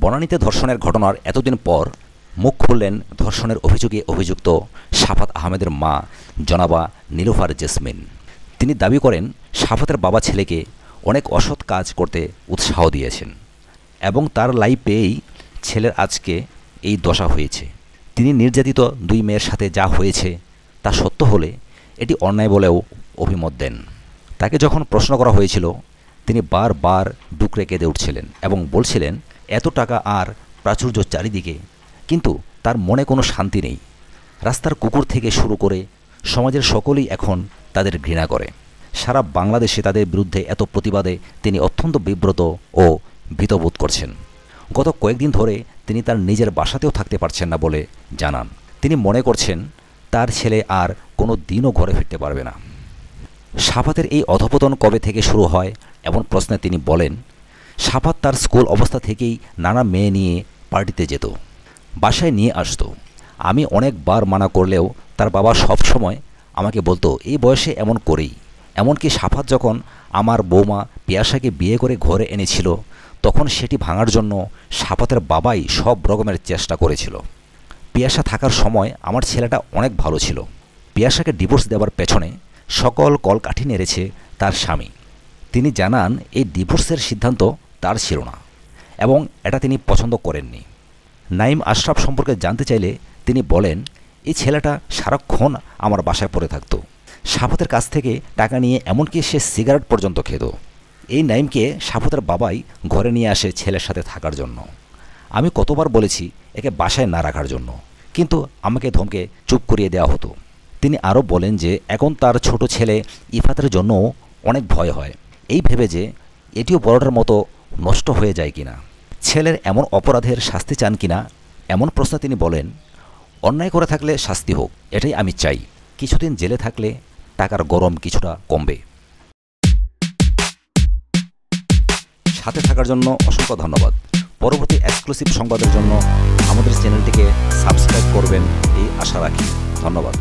বনানীতে ধর্ষণের ঘটনার এতদিন পর মুখ খুললেন ধর্ষণের অভিযোগে অভিযুক্ত সাফাত আহমেদের মা, জনাবা নীলুফার জেসমিন। তিনি দাবি করেন, সাফাতের বাবা ছেলেকে অনেক অসৎ কাজ করতে উৎসাহ দিয়েছেন এবং তার লাই পেয়েই ছেলের আজকে এই দশা হয়েছে। তিনি নির্যাতিত দুই মেয়ের সাথে যা হয়েছে তা সত্য হলে এটি অন্যায় বলেও অভিমত দেন। তাকে যখন প্রশ্ন করা হয়েছিল, তিনি বারবার ডুকরে কেঁদে উঠছিলেন এবং বলছিলেন, এত টাকা আর প্রাচুর্য চারিদিকে, কিন্তু তার মনে কোনো শান্তি নেই। রাস্তার কুকুর থেকে শুরু করে সমাজের সকলেই এখন তাদের ঘৃণা করে। সারা বাংলাদেশে তাদের বিরুদ্ধে এত প্রতিবাদে তিনি অত্যন্ত বিব্রত ও ভীতবোধ করছেন। গত কয়েকদিন ধরে তিনি তার নিজের বাসাতেও থাকতে পারছেন না বলে জানান। তিনি মনে করছেন তার ছেলে আর কোনো দিনও ঘরে ফিরতে পারবে না। সাফাতের এই অধপতন কবে থেকে শুরু হয় এমন প্রশ্নে তিনি বলেন, সাফাত তার স্কুল অবস্থা থেকেই নানা মেয়ে নিয়ে পার্টিতে যেত, বাসায় নিয়ে আসতো। আমি অনেকবার মানা করলেও তার বাবা সব সময় আমাকে বলতো, এই বয়সে এমন করেই। এমনকি সাফাত যখন আমার বৌমা পিয়াসাকে বিয়ে করে ঘরে এনেছিল, তখন সেটি ভাঙার জন্য সাফাতের বাবাই সব রকমের চেষ্টা করেছিল। পিয়াসা থাকার সময় আমার ছেলেটা অনেক ভালো ছিল। পিয়াসাকে ডিভোর্স দেওয়ার পেছনে সকল কলকাঠি নেড়েছে তার স্বামী। তিনি জানান, এই ডিভোর্সের সিদ্ধান্ত তার ছিল না এবং এটা তিনি পছন্দ করেননি। নাইম আশরাফ সম্পর্কে জানতে চাইলে তিনি বলেন, এই ছেলেটা সারাক্ষণ আমার বাসায় পড়ে থাকতো। সাফতের কাছ থেকে টাকা নিয়ে এমনকি সে সিগারেট পর্যন্ত খেত। এই নাইমকে সাফতের বাবাই ঘরে নিয়ে আসে ছেলের সাথে থাকার জন্য। আমি কতবার বলেছি, একে বাসায় না রাখার জন্য। কিন্তু আমাকে ধমকে চুপ করিয়ে দেওয়া হতো। তিনি আরও বলেন যে, এখন তার ছোট ছেলে ইফাতের জন্য অনেক ভয় হয়। এই ভেবে যে এটিও বড়টার মতো নষ্ট হয়ে যায় কিনা। ছেলের এমন অপরাধের শাস্তি চান কিনা, এমন প্রশ্ন তিনি বলেন, অন্যায় করে থাকলে শাস্তি হোক, এটাই আমি চাই। কিছুদিন জেলে থাকলে টাকার গরম কিছুটা কমবে। সাথে থাকার জন্য অসংখ্য ধন্যবাদ। পরবর্তী এক্সক্লুসিভ সংবাদের জন্য আমাদের চ্যানেলটিকে সাবস্ক্রাইব করবেন এই আশা রাখি। ধন্যবাদ।